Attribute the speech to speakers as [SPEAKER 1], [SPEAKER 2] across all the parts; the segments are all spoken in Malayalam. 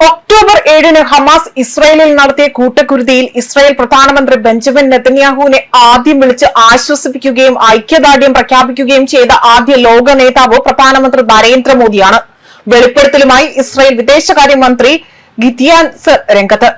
[SPEAKER 1] ഒക്ടോബർ ഏഴിന് ഹമാസ് ഇസ്രായേലിൽ നടത്തിയ കൂട്ടക്കുരുതിയിൽ ഇസ്രായേൽ പ്രധാനമന്ത്രി ബെഞ്ചമിൻ നെതന്യാഹുവിനെ ആദ്യം വിളിച്ച് ആശ്വസിപ്പിക്കുകയും ഐക്യദാർഢ്യം പ്രഖ്യാപിക്കുകയും ചെയ്ത ആദ്യ ലോക നേതാവ് പ്രധാനമന്ത്രി നരേന്ദ്രമോദിയാണ്. വെളിപ്പെടുത്തലുമായി ഇസ്രായേൽ വിദേശകാര്യമന്ത്രി ഗിതിയാൻസ് രംഗത്ത്.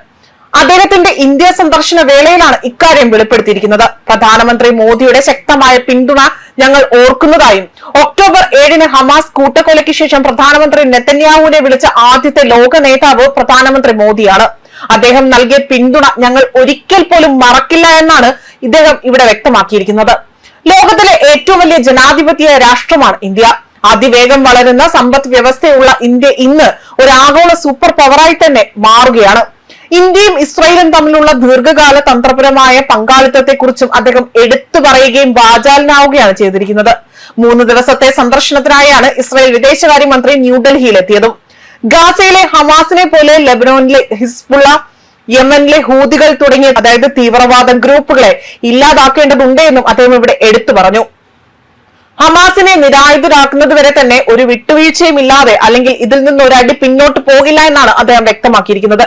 [SPEAKER 1] അദ്ദേഹത്തിന്റെ ഇന്ത്യ സന്ദർശന വേളയിലാണ് ഇക്കാര്യം വെളിപ്പെടുത്തിയിരിക്കുന്നത്. പ്രധാനമന്ത്രി മോദിയുടെ ശക്തമായ പിന്തുണ ഞങ്ങൾ ഓർക്കുന്നതായും ഒക്ടോബർ ഏഴിന് ഹമാസ് കൂട്ടക്കൊലയ്ക്ക് ശേഷം പ്രധാനമന്ത്രി നെതന്യാഹുവിനെ വിളിച്ച ആദ്യത്തെ ലോക നേതാവ് പ്രധാനമന്ത്രി മോദിയാണ്. അദ്ദേഹം നൽകിയ പിന്തുണ ഞങ്ങൾ ഒരിക്കൽ പോലും മറക്കില്ല എന്നാണ് ഇദ്ദേഹം ഇവിടെ വ്യക്തമാക്കിയിരിക്കുന്നത്. ലോകത്തിലെ ഏറ്റവും വലിയ ജനാധിപത്യ രാഷ്ട്രമാണ് ഇന്ത്യ. അതിവേഗം വളരുന്ന സമ്പദ് വ്യവസ്ഥയുള്ള ഇന്ത്യ ഇന്ന് ഒരു ആഗോള സൂപ്പർ പവറായി തന്നെ മാറുകയാണ്. ഇന്ത്യയും ഇസ്രായേലും തമ്മിലുള്ള ദീർഘകാല തന്ത്രപരമായ പങ്കാളിത്തത്തെക്കുറിച്ചും അദ്ദേഹം എടുത്തു പറയുകയും വാചാലനാവുകയാണ് ചെയ്തിരിക്കുന്നത്. മൂന്ന് ദിവസത്തെ സന്ദർശനത്തിനായാണ് ഇസ്രായേൽ വിദേശകാര്യമന്ത്രി ന്യൂഡൽഹിയിലെത്തിയതും. ഗാസയിലെ ഹമാസിനെ പോലെ ലബനോനിലെ ഹിസ്ബുള്ള യമനിലെ ഹൂതികൾ തുടങ്ങിയ അതായത് തീവ്രവാദ ഗ്രൂപ്പുകളെ ഇല്ലാതാക്കേണ്ടതുണ്ട് എന്നും അദ്ദേഹം ഇവിടെ എടുത്തു പറഞ്ഞു. ഹമാസിനെ നിരായുധരാക്കുന്നത് വരെ തന്നെ ഒരു വിട്ടുവീഴ്ചയും ഇല്ലാതെ അല്ലെങ്കിൽ ഇതിൽ നിന്ന് ഒരടി പിന്നോട്ട് പോകില്ല എന്നാണ് അദ്ദേഹം വ്യക്തമാക്കിയിരിക്കുന്നത്.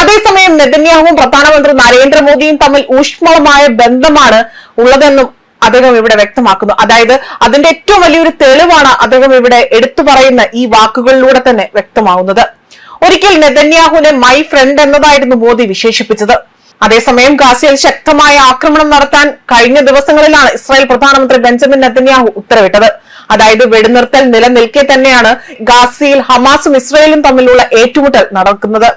[SPEAKER 1] അതേസമയം നെതന്യാഹുവും പ്രധാനമന്ത്രി നരേന്ദ്രമോദിയും തമ്മിൽ ഊഷ്മളമായ ബന്ധമാണ് ഉള്ളതെന്നും അദ്ദേഹം ഇവിടെ വ്യക്തമാക്കുന്നു. അതായത് അതിന്റെ ഏറ്റവും വലിയൊരു തെളിവാണ് അദ്ദേഹം ഇവിടെ എടുത്തു പറയുന്ന ഈ വാക്കുകളിലൂടെ തന്നെ വ്യക്തമാവുന്നത്. ഒരിക്കൽ നെതന്യാഹുവിനെ മൈ ഫ്രണ്ട് എന്നതായിരുന്നു മോദി വിശേഷിപ്പിച്ചത്. അതേസമയം ഗാസയിൽ ശക്തമായ ആക്രമണം നടത്താൻ കഴിഞ്ഞ ദിവസങ്ങളിലാണ് ഇസ്രായേൽ പ്രധാനമന്ത്രി ബെഞ്ചമിൻ നെതന്യാഹു ഉത്തരവിട്ടത്. അതായത് വെടിനിർത്തൽ നിലനിൽക്കെ തന്നെയാണ് ഗാസയിൽ ഹമാസും ഇസ്രായേലും തമ്മിലുള്ള ഏറ്റുമുട്ടൽ നടക്കുന്നത്.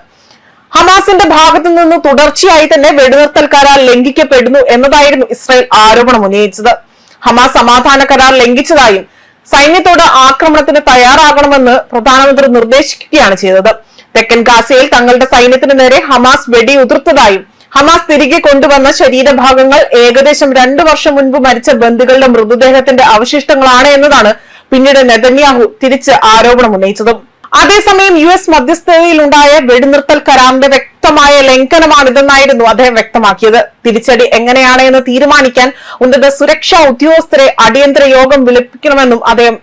[SPEAKER 1] ഹമാസിന്റെ ഭാഗത്തു നിന്ന് തുടർച്ചയായി തന്നെ വെടിനിർത്തൽ കരാർ ലംഘിക്കപ്പെടുന്നു എന്നതായിരുന്നു ഇസ്രായേൽ ആരോപണം ഉന്നയിച്ചത്. ഹമാസ് സമാധാന കരാർ ലംഘിച്ചതായും സൈന്യത്തോട് ആക്രമണത്തിന് തയ്യാറാകണമെന്ന് പ്രധാനമന്ത്രി നിർദ്ദേശിക്കുകയാണ് ചെയ്തത്. തെക്കൻ ഗാസയിൽ തങ്ങളുടെ സൈന്യത്തിന് നേരെ ഹമാസ് വെടിയുതിർത്തതായും ഹമാസ് തിരികെ കൊണ്ടുവന്ന ശരീരഭാഗങ്ങൾ ഏകദേശം രണ്ടു വർഷം മുൻപ് മരിച്ച ബന്ധുക്കളുടെ മൃതദേഹത്തിന്റെ അവശിഷ്ടങ്ങളാണ് എന്നതാണ് പിന്നീട് നെതന്യാഹു തിരിച്ച് ആരോപണം ഉന്നയിച്ചതും. അതേസമയം യു എസ് മധ്യസ്ഥതയിലുണ്ടായ വെടിനിർത്തൽ കരാറിന്റെ വ്യക്തമായ ലംഘനമാണിതെന്നായിരുന്നു അദ്ദേഹം വ്യക്തമാക്കിയത്. തിരിച്ചടി എങ്ങനെയാണ് എന്ന് തീരുമാനിക്കാൻ ഉന്നത സുരക്ഷാ ഉദ്യോഗസ്ഥരെ അടിയന്തര യോഗം വിളിപ്പിക്കണമെന്നും അദ്ദേഹം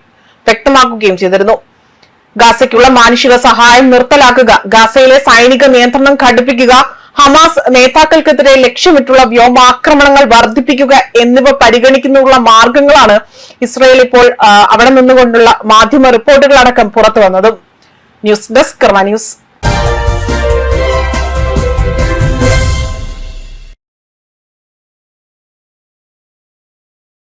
[SPEAKER 1] വ്യക്തമാക്കുകയും ചെയ്തിരുന്നു. ഗാസയ്ക്കുള്ള മാനുഷിക സഹായം നിർത്തലാക്കുക ഗാസയിലെ സൈനിക നിയന്ത്രണം കടുപ്പിക്കുക ഹമാസ് നേതാക്കൾക്കെതിരെ ലക്ഷ്യമിട്ടുള്ള വ്യോമാക്രമണങ്ങൾ വർദ്ധിപ്പിക്കുക എന്നിവ പരിഗണിക്കുന്നതിനുള്ള മാർഗങ്ങളാണ് ഇസ്രയേൽ ഇപ്പോൾ അവിടെ നിന്നുകൊണ്ടുള്ള മാധ്യമ റിപ്പോർട്ടുകളടക്കം പുറത്തു വന്നതും ന്യൂസ് ഡെസ്ക് ന്യൂസ്.